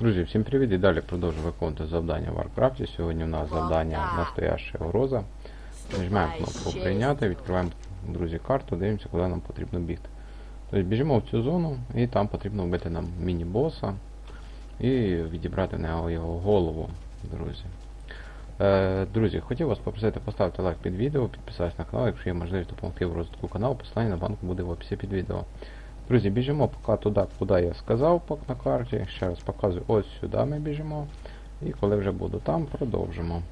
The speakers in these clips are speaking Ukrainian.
Друзі, всім привіт і далі продовжую виконувати завдання в Варкрафті. Сьогодні у нас завдання настояща угроза. Нажимаємо кнопку прийняти, відкриваємо, друзі, карту, дивимося, куди нам потрібно бігти. Тобто біжимо в цю зону і там потрібно вбити нам міні-боса і відібрати на його голову, друзі. Е, друзі, хотів вас попросити поставити лайк під відео, підписатися на канал, якщо є можливість допомогти в розвитку каналу, посилання на банку буде в описі під відео. Друзі, біжимо поки туди, куди я сказав на карті. Ще раз показую, ось сюди ми біжимо. І коли вже буду там, продовжимо.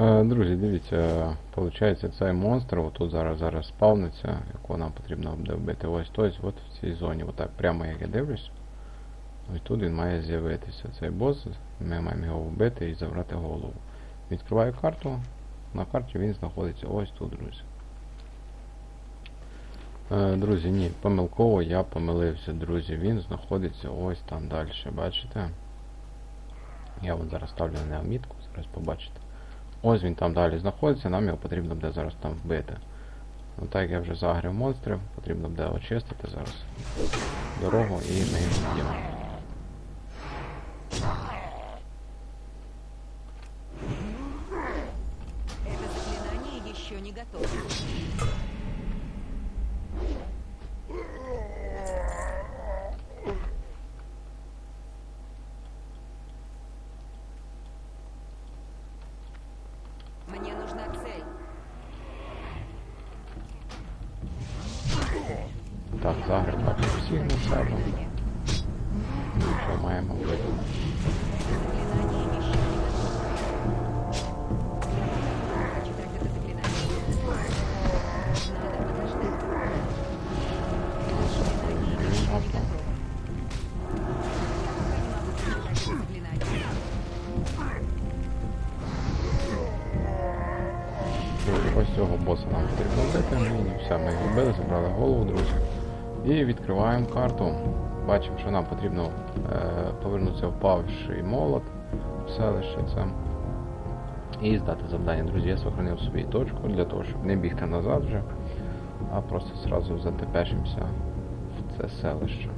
Е, друзі, дивіться, виходить цей монстр, тут зараз зараз спавниться, якого нам потрібно буде вбити. Ось ось от в цій зоні. Отак прямо як я дивлюсь. Ось тут він має з'явитися. Цей бос, ми маємо його вбити і забрати голову. Відкриваю карту. На карті він знаходиться ось тут, друзі. Е, Друзі, ні, помилково я помилився, друзі. Він знаходиться ось там далі, бачите? Я от зараз ставлю на нього зараз побачите. Ось він там далі знаходиться, нам його потрібно буде зараз там вбити. Ну так я вже загрів монстрів, потрібно буде очистити зараз дорогу і ми їх вб'ємо. Это заклинание еще не готово. Так, загрів бачу всіх на себе. Заклинание. Що маємо вбити? Ось цього боса нам потрібно вбити. Ну і все, ми його вбили, забрали голову, друзі. І відкриваємо карту. Бачимо, що нам потрібно е, повернутися в павший молот в селище це. І здати завдання. Друзі, я сохранив собі точку для того, щоб не бігти назад вже, а просто зразу затепешимося в це селище.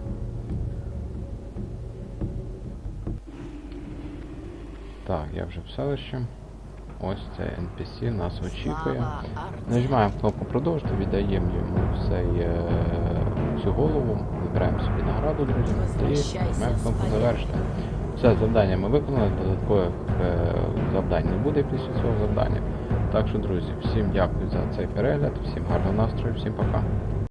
Так, я вже в селищі. Ось цей NPC нас очікує. Нажимаємо кнопку продовжити, віддаємо йому цей, е, цю голову, вибираємо собі награду, друзі, і нажимаємо кнопку завершити. Все, завдання ми виконали, додаткових е, завдань не буде після цього завдання. Так що, друзі, всім дякую за цей перегляд, всім гарного настрою, всім пока.